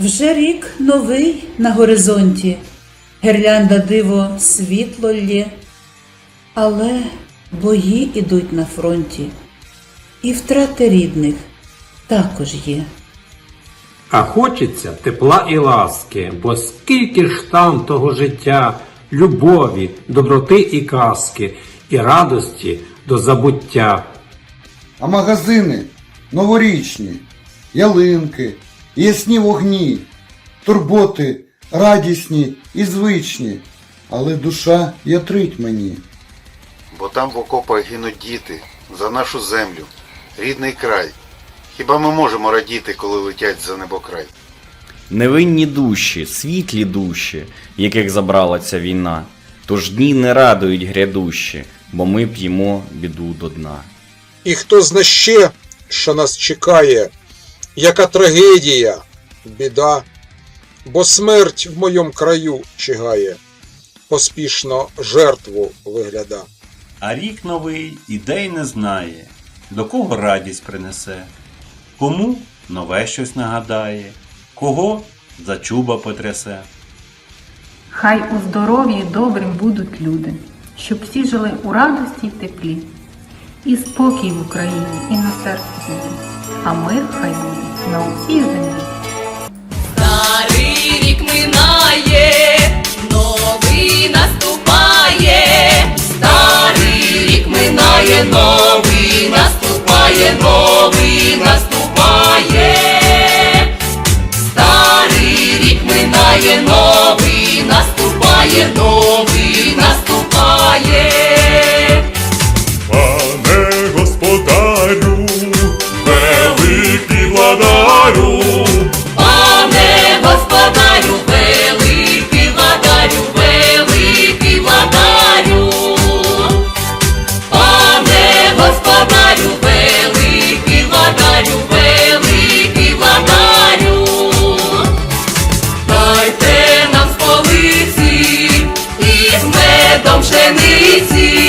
Вже рік новий на горизонті, гірлянда диво світло лє, але бої ідуть на фронті, і втрати рідних також є. А хочеться тепла і ласки, бо скільки ж там того життя, любові, доброти і казки, і радості до забуття. А магазини новорічні, ялинки, ясні вогні, турботи радісні і звичні, але душа ятрить мені. Бо там в окопах гинуть діти за нашу землю, рідний край. Хіба ми можемо радіти, коли летять за небокрай? Невинні душі, світлі душі, яких забрала ця війна. Тож дні не радують грядущі, бо ми п'ємо біду до дна. І хто зна ще, що нас чекає, яка трагедія, біда, бо смерть в моєму краю чигає, поспішно жертву вигляда. А рік новий ідей не знає, до кого радість принесе, кому нове щось нагадає, кого за чуба потрясе. Хай у здоров'ї добрим будуть люди, щоб всі жили у радості й теплі, і спокій в Україні, і на серці землі, а мир хай буде на усій землі. Старий рік минає, новий наступає, старий рік минає, новий наступає, пшениці.